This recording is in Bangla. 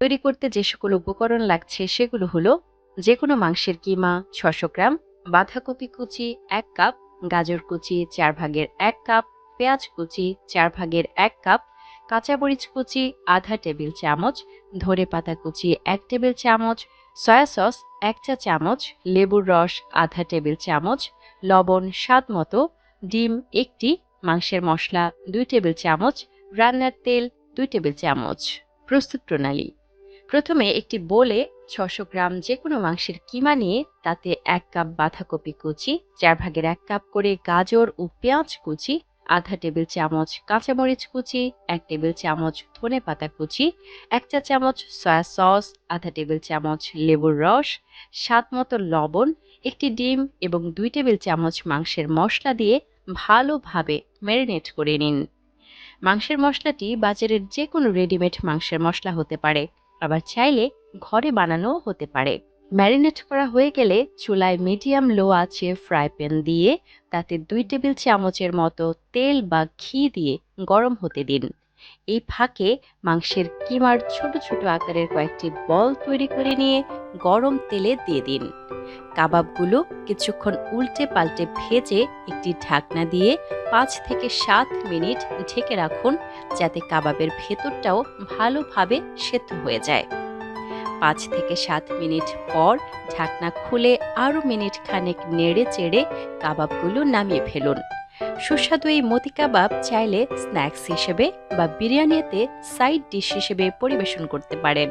তৈরি করতে যে সকল উপকরণ লাগছে সেগুলো হলো যে কোনো মাংসের কিমা ছশো গ্রাম, বাঁধাকপি কুচি এক কাপ, গাজর কুচি চার ভাগের এক কাপ, পেঁয়াজ কুচি চার ভাগের এক কাপ কাঁচামরিচ কুচি আধা টেবিল চামচ ধরে পাতা কুচি এক টেবিল চামচ, সয়া সস এক চা চামচ, লেবুর রস আধা টেবিল চামচ, লবণ স্বাদ মতো, ডিম একটি, মাংসের মশলা দুই টেবিল চামচ, রান্নার তেল দুই টেবিল চামচ। প্রস্তুত প্রণালী। প্রথমে একটি বোলে ছশো গ্রাম যে কোনো মাংসের কিমা নিয়ে তাতে এক কাপ বাঁধাকপি কুচি, চার ভাগের এক কাপ করে গাজর ও পেঁয়াজ কুচি, আধা টেবিল চামচ কাঁচামরিচ কুচি, এক টেবিল চামচ ধনে পাতা কুচি, এক চা চামচ সয়া সস, আধা টেবিল চামচ লেবুর রস, স্বাদ মতো লবণ, একটি ডিম এবং দুই টেবিল চামচ মাংসের মশলা দিয়ে ভালোভাবে ম্যারিনেট করে নিন। মাংসের মশলাটি বাজারের যে কোনো রেডিমেড মাংসের মশলা হতে পারে। আবার চাইলে ঘরে বানানোও হতে পারে। ম্যারিনেট করা হয়ে গেলে চুলায় মিডিয়াম লো আছে ফ্রাই প্যান দিয়ে তাতে দুই টেবিল চামচের মতো তেল বা ঘি দিয়ে গরম হতে দিন। এই ফাঁকে মাংসের কিমার ছোট ছোট আকারের কয়েকটি বল তৈরি করে নিয়ে গরম তেলে দিয়ে দিন। কাবাবগুলো কিছুক্ষণ উল্টে পাল্টে ভেজে একটি ঢাকনা দিয়ে পাঁচ থেকে সাত মিনিট ঢেকে রাখুন যাতে কাবাবের ভেতরটাও ভালোভাবে সেদ্ধ হয়ে যায়। পাঁচ থেকে সাত মিনিট পর ঢাকনা খুলে আরও মিনিট খানেক নেড়ে চেড়ে কাবাবগুলো নামিয়ে ফেলুন। সুস্বাদু এই মতি কাবাব চাইলে স্ন্যাক্স হিসেবে বা বিরিয়ানিতে সাইড ডিশ হিসেবে পরিবেশন করতে পারেন।